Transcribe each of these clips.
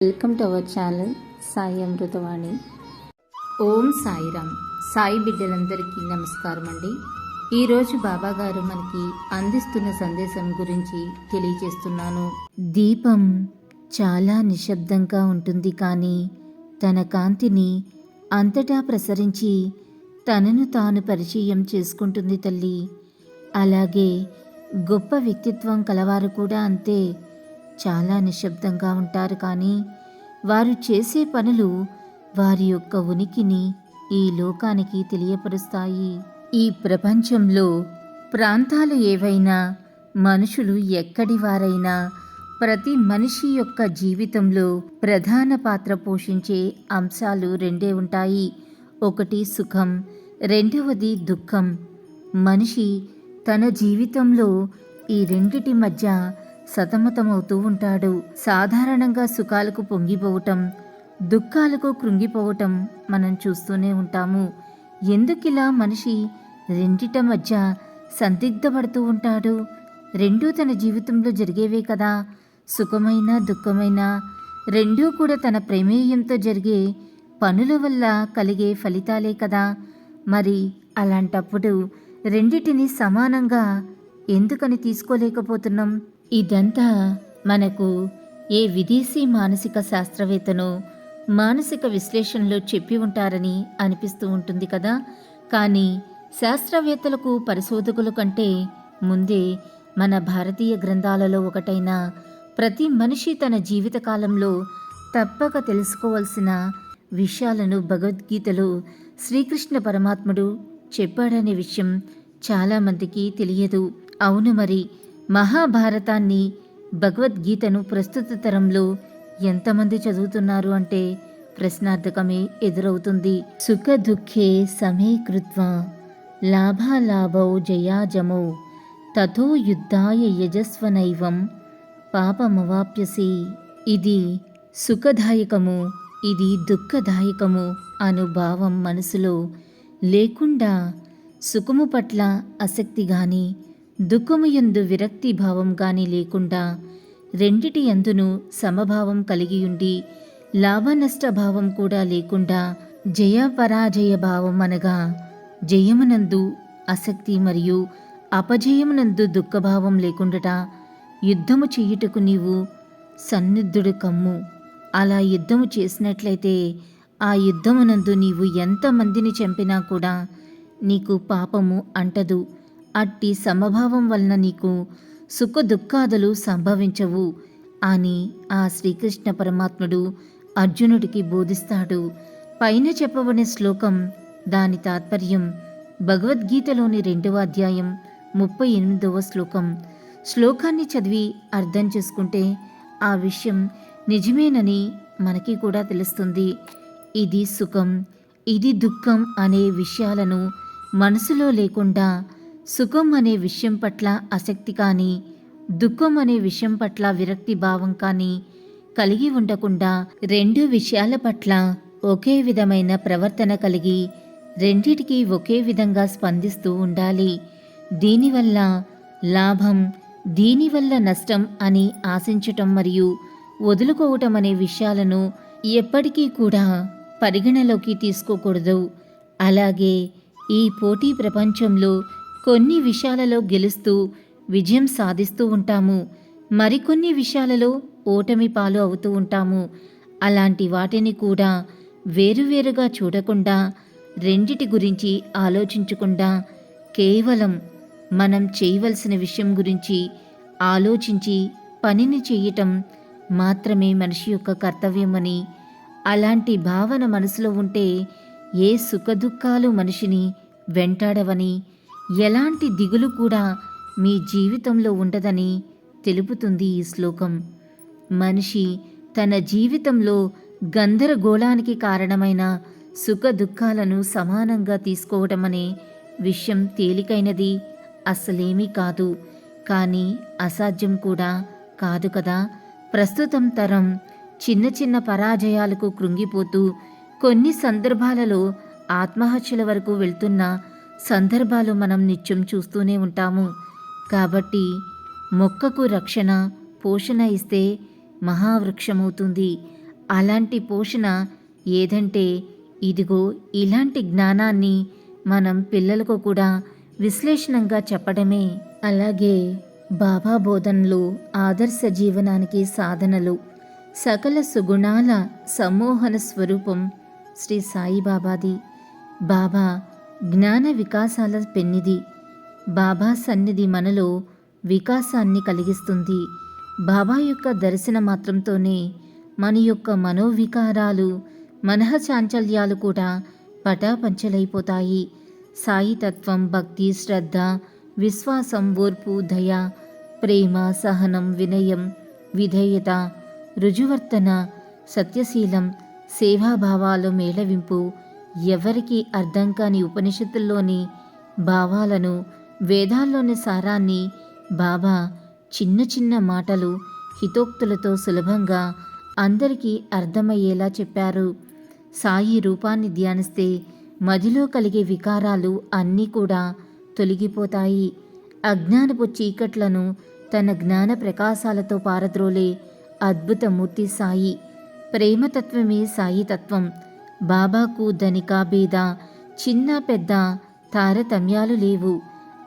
Welcome to our channel Sai Amritavani Om Sairam. Sai బిడ్డలందరికీ నమస్కారం అండి. ఈరోజు బాబాగారు మనకి అందిస్తున్న సందేశం గురించి తెలియజేస్తున్నాను. దీపం చాలా నిశ్శబ్దంగా ఉంటుంది కానీ తన కాంతిని అంతటా ప్రసరించి తనను తాను పరిచయం చేసుకుంటుంది తల్లి. అలాగే గొప్ప వ్యక్తిత్వం కలవారు కూడా అంతే. చాలా నిశ్శబ్దంగా ఉంటారు కానీ వారు చేసే పనులు వారి యొక్క ఉనికిని ఈ లోకానికి తెలియపరుస్తాయి. ఈ ప్రపంచంలో ప్రాంతాలు ఏవైనా మనుషులు ఎక్కడి వారైనా ప్రతి మనిషి యొక్క జీవితంలో ప్రధాన పాత్ర పోషించే అంశాలు రెండే ఉంటాయి. ఒకటి సుఖం రెండవది దుఃఖం. మనిషి తన జీవితంలో ఈ రెండిటి మధ్య సతమతమవుతూ ఉంటాడు. సాధారణంగా సుఖాలకు పొంగిపోవటం దుఃఖాలకు కృంగిపోవటం మనం చూస్తూనే ఉంటాము. ఎందుకిలా మనిషి రెండిట మధ్య సందిగ్ధపడుతూ ఉంటాడు? రెండూ తన జీవితంలో జరిగేవే కదా. సుఖమైన దుఃఖమైన రెండూ కూడా తన ప్రమేయంతో జరిగే పనుల వల్ల కలిగే ఫలితాలే కదా. మరి అలాంటప్పుడు రెండిటిని సమానంగా ఎందుకని తీసుకోలేకపోతున్నాం? ఇదంతా మనకు ఏ విదేశీ మానసిక శాస్త్రవేత్తనో మానసిక విశ్లేషణలో చెప్పి ఉంటారని అనిపిస్తూ ఉంటుంది కదా. కానీ శాస్త్రవేత్తలకు పరిశోధకుల కంటే ముందే మన భారతీయ గ్రంథాలలో ఒకటైన ప్రతి మనిషి తన జీవితకాలంలో తప్పక తెలుసుకోవాల్సిన విషయాలను భగవద్గీతలో శ్రీకృష్ణ పరమాత్ముడు చెప్పాడనే విషయం చాలామందికి తెలియదు. అవును మరి మహాభారతాన్ని భగవద్గీతను ప్రస్తుత తరంలో ఎంతమంది చదువుతున్నారు అంటే ప్రశ్నార్థకమే ఎదురవుతుంది. సుఖ దుఃఖే సమే కృత్వ లాభాలాభౌ జయాజమౌ తథో యుద్ధాయ యజస్వనైవం పాపమవాప్యసి. ఇది సుఖదాయకము ఇది దుఃఖదాయకము అను భావం మనసులో లేకుండా సుఖము పట్ల ఆసక్తి కానీ దుఃఖము యందు విరక్తి భావం గాని లేకుండా రెండిటి యందును సమభావం కలిగి ఉండి లాభనష్ట భావం కూడా లేకుండా జయపరాజయ భావం అనగా జయమునందు ఆసక్తి మరియు అపజయమునందు దుఃఖభావం లేకుండట యుద్ధము చేయుటకు నీవు సన్నిద్ధుడు కమ్ము. అలా యుద్ధము చేసినట్లయితే ఆ యుద్ధమునందు నీవు ఎంతమందిని చంపినా కూడా నీకు పాపము అంటదు. అట్టి సమభావం వలన నీకు సుఖ దుఃఖాదులు సంభవించవు అని ఆ శ్రీకృష్ణ పరమాత్ముడు అర్జునుడికి బోధిస్తాడు. పైన చెప్పబడిన శ్లోకం దాని తాత్పర్యం భగవద్గీతలోని రెండవ అధ్యాయం ముప్పై ఎనిమిదవ శ్లోకం. శ్లోకాన్ని చదివి అర్థం చేసుకుంటే ఆ విషయం నిజమేనని మనకి కూడా తెలుస్తుంది. ఇది సుఖం ఇది దుఃఖం అనే విషయాలను మనసులో లేకుండా సుఖం అనే విషయం పట్ల ఆసక్తి కానీ దుఃఖం అనే విషయం పట్ల విరక్తి భావం కానీ కలిగి ఉండకుండా రెండు విషయాల పట్ల ఒకే విధమైన ప్రవర్తన కలిగి రెండిటికి ఒకే విధంగా స్పందిస్తూ ఉండాలి. దీనివల్ల లాభం దీనివల్ల నష్టం అని ఆశించటం మరియు వదులుకోవటం అనే విషయాలను ఎప్పటికీ కూడా పరిగణలోకి తీసుకోకూడదు. అలాగే ఈ పోటీ ప్రపంచంలో కొన్ని విషయాలలో గెలుస్తూ విజయం సాధిస్తూ ఉంటాము. మరికొన్ని విషయాలలో ఓటమి పాలు అవుతూ ఉంటాము. అలాంటి వాటిని కూడా వేరువేరుగా చూడకుండా రెండిటి గురించి ఆలోచించకుండా కేవలం మనం చేయవలసిన విషయం గురించి ఆలోచించి పనిని చేయటం మాత్రమే మనిషి యొక్క కర్తవ్యమని అలాంటి భావన మనసులో ఉంటే ఏ సుఖదుఖాలు మనిషిని వెంటాడవని ఎలాంటి దిగులు కూడా మీ జీవితంలో ఉండదని తెలుపుతుంది ఈ శ్లోకం. మనిషి తన జీవితంలో గందరగోళానికి కారణమైన సుఖ దుఃఖాలను సమానంగా తీసుకోవడం అనే విషయం తేలికైనది అసలేమీ కాదు. కానీ అసాధ్యం కూడా కాదు కదా. ప్రస్తుతం తరం చిన్న చిన్న పరాజయాలకు కృంగిపోతూ కొన్ని సందర్భాలలో ఆత్మహత్యల వరకు వెళ్తున్న సందర్భాలు మనం నిత్యం చూస్తూనే ఉంటాము. కాబట్టి మొక్కకు రక్షణ పోషణ ఇస్తే మహావృక్షమవుతుంది. అలాంటి పోషణ ఏదంటే ఇదిగో ఇలాంటి జ్ఞానాన్ని మనం పిల్లలకు కూడా విశ్లేషణంగా చెప్పడమే. అలాగే బాబా బోధనలు ఆదర్శ జీవనానికి సాధనలు. సకల సుగుణాల సమ్మోహన స్వరూపం శ్రీ సాయిబాబాది. బాబా జ్ఞాన వికాసాల పెన్నిది బాబా సన్నిధి మనలో వికాసాన్ని కలిగిస్తుంది. బాబా యొక్క దర్శన మాత్రంతోనే మన యొక్క మనోవికారాలు మనః చాంచల్యాలు కూడా పటాపంచలైపోతాయి. సాయితత్వం భక్తి శ్రద్ధ విశ్వాసం ఓర్పు దయ ప్రేమ సహనం వినయం విధేయత రుజువర్తన సత్యశీలం సేవాభావాలు మేళవింపు ఎవరికి అర్థం కాని ఉపనిషత్తుల్లోని భావాలను వేదాల్లోని సారాన్ని బాబా చిన్న చిన్న మాటలు హితోక్తులతో సులభంగా అందరికీ అర్థమయ్యేలా చెప్పారు. సాయి రూపాన్ని ధ్యానిస్తే మదిలో కలిగే వికారాలు అన్నీ కూడా తొలగిపోతాయి. అజ్ఞానపు చీకట్లను తన జ్ఞాన ప్రకాశాలతో పారద్రోలే అద్భుతమూర్తి సాయి. ప్రేమతత్వమే సాయి తత్వం. బాబాకు ధనిక బీద చిన్న పెద్ద తారతమ్యాలు లేవు.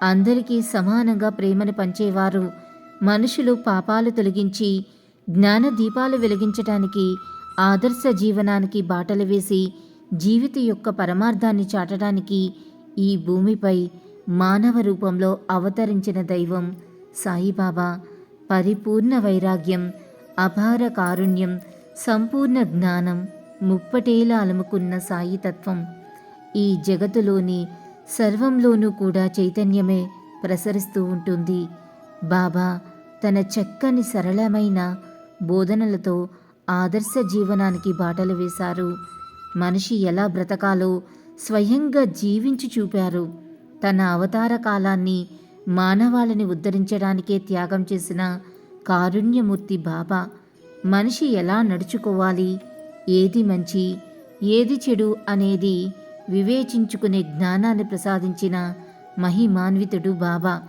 అందరికీ సమానంగా ప్రేమను పంచేవారు. మనుషులు పాపాలు తొలగించి జ్ఞాన దీపాలు వెలిగించటానికి ఆదర్శ జీవనానికి బాటలు వేసి జీవిత యొక్క పరమార్థాన్ని చాటడానికి ఈ భూమిపై మానవ రూపంలో అవతరించిన దైవం సాయిబాబా. పరిపూర్ణ వైరాగ్యం అపార కారుణ్యం సంపూర్ణ జ్ఞానం. ముప్పటేలా అలుముకున్న సాయి తత్వం ఈ జగతులోని సర్వంలోనూ కూడా చైతన్యమే ప్రసరిస్తూ ఉంటుంది. బాబా తన చక్కని సరళమైన బోధనలతో ఆదర్శ జీవనానికి బాటలు వేశారు. మనిషి ఎలా బ్రతకాలో స్వయంగా జీవించి చూపారు. తన అవతార కాలాన్ని మానవాళిని ఉద్ధరించడానికే త్యాగం చేసిన కారుణ్యమూర్తి బాబా మనిషి ఎలా నడుచుకోవాలి? ఏది మంచి ఏది చెడు అనేది వివేచించుకునే జ్ఞానాన్ని ప్రసాదించిన మహిమాన్వితుడు బాబా.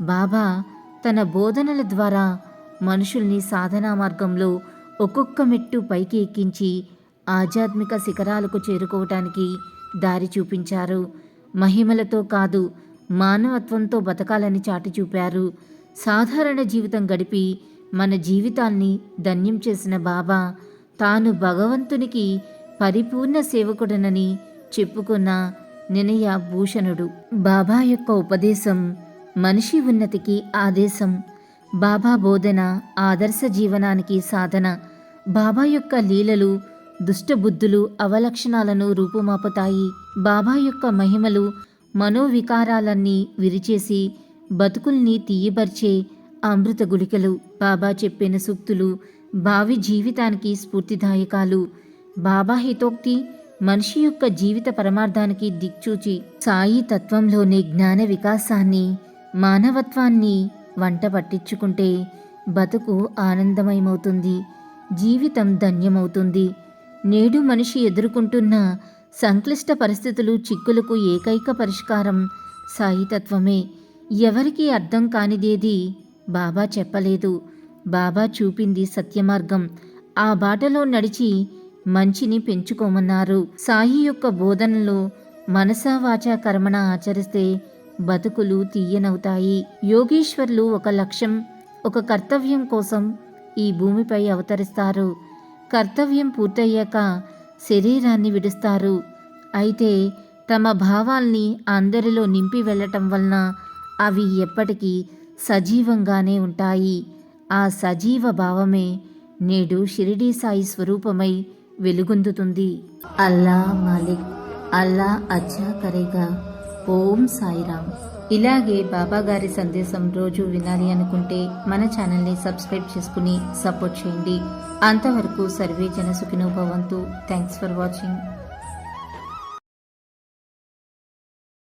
బాబా తన బోధనల ద్వారా మనుషుల్ని సాధనా మార్గంలో ఒక్కొక్క మెట్టు పైకి ఎక్కించి ఆధ్యాత్మిక శిఖరాలకు చేరుకోవటానికి దారి చూపించారు. మహిమలతో కాదు మానవత్వంతో బతకాలని చాటి చూపారు. సాధారణ జీవితం గడిపి మన జీవితాన్ని ధన్యం చేసిన బాబా తాను భగవంతునికి పరిపూర్ణ సేవకుడనని చెప్పుకున్న నినయ భూషణుడు బాబా యొక్క ఉపదేశం మనిషి ఉన్నతికి ఆదేశం. బాబా బోధన ఆదర్శ జీవనానికి సాధన. బాబా యొక్క లీలలు దుష్టబుద్ధులు అవలక్షణాలను రూపుమాపుతాయి. బాబా యొక్క మహిమలు మనోవికారాలన్నీ విరిచేసి బతుకుల్ని తీయబర్చే అమృత గుళికలు. బాబా చెప్పిన సూక్తులు భావి జీవితానికి స్ఫూర్తిదాయకాలు. బాబా హితోక్తి మనిషి యొక్క జీవిత పరమార్థానికి దిక్చూచి సాయి తత్వంలోని జ్ఞాన వికాసాన్ని మానవత్వాన్ని వంట పట్టించుకుంటే బతుకు ఆనందమయమవుతుంది జీవితం ధన్యమవుతుంది. నేడు మనిషి ఎదుర్కొంటున్న సంక్లిష్ట పరిస్థితులు చిక్కులకు ఏకైక పరిష్కారం సాయితత్వమే ఎవరికి అర్థం కానిదేది బాబా చెప్పలేదు. బాబా చూపింది సత్యమార్గం. ఆ బాటలో నడిచి మంచిని పెంచుకోమన్నారు. సాయి యొక్క బోధనలో మనసావాచ కర్మణ ఆచరిస్తే బతుకులు తీయనవుతాయి. యోగీశ్వర్లు ఒక లక్ష్యం ఒక కర్తవ్యం కోసం ఈ భూమిపై అవతరిస్తారు. కర్తవ్యం పూర్తయ్యాక శరీరాన్ని విడుస్తారు. అయితే తమ భావాల్ని అందరిలో నింపి వెళ్ళటం వలన అవి ఎప్పటికీ సజీవంగానే ఉంటాయి. ఆ సజీవ భావమే నేడు షిరిడీ సాయి స్వరూపమై వెలుగొందుతుంది. అల్లా మాలిక్ అల్లా అచ్చా కరేగా. ఓం సాయిరామ్. ఇలాగే బాబా గారి సందేశం రోజు వినాలి అనుకుంటే మన ఛానల్ని సబ్స్క్రైబ్ చేసుకుని సపోర్ట్ చేయండి. అంతవరకు సర్వే జన సుఖినోభవంతు. Thanks for watching.